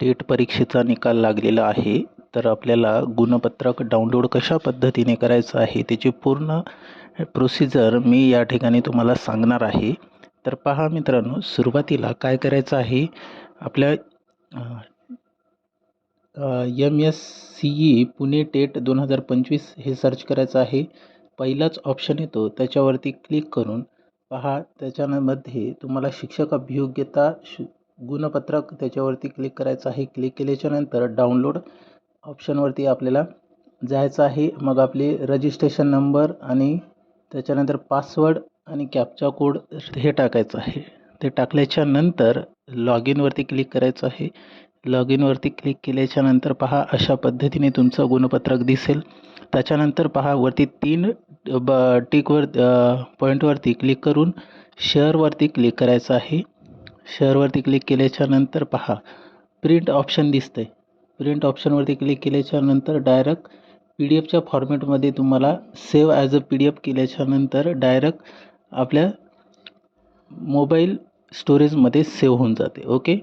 TET परीक्षेचा निकाल लागलेला आहे तर आपल्याला गुणपत्रक डाउनलोड कशा पद्धतीने करायचं आहे त्याची पूर्ण प्रोसिजर मी या ठिकाणी तुम्हाला सांगणार आहे. तर पहा मित्रांनो सुरुवातीला काय करायचं आहे आपल्या M S C E Pune TET दोन हजार पंचवीस हे सर्च करायचं आहे. पहिलाच ऑप्शन येतो त्याच्यावरती क्लिक करून पहा त्याच्यामध्ये तुम्हाला शिक्षक अभियोग्यता शि गुणपत्रक त्याच्यावरती क्लिक करायचं आहे. क्लिक केल्याच्यानंतर डाउनलोड ऑप्शनवरती आपल्याला जायचं आहे. मग आपली रजिस्ट्रेशन नंबर आणि त्याच्यानंतर पासवर्ड आणि कॅपचा कोड हे टाकायचं आहे. ते टाकल्याच्या नंतर लॉग इनवरती क्लिक करायचं आहे. लॉग इनवरती क्लिक केल्याच्यानंतर पहा अशा पद्धतीने तुमचं गुणपत्रक दिसेल. त्याच्यानंतर पहा वरती तीन ब टिकवर पॉईंटवरती क्लिक करून शेअरवरती क्लिक करायचं आहे. शेअरवरती क्लिक केल्याच्यानंतर पहा. प्रिंट ऑप्शन दिसतं आहे प्रिंट ऑप्शनवरती क्लिक केल्याच्यानंतर डायरेक्ट पी डी एफच्या फॉर्मॅटमध्ये तुम्हाला save as a P D F केल्याच्यानंतर डायरेक्ट आपल्या मोबाईल स्टोरेजमध्ये सेव्ह होऊन जाते. ओके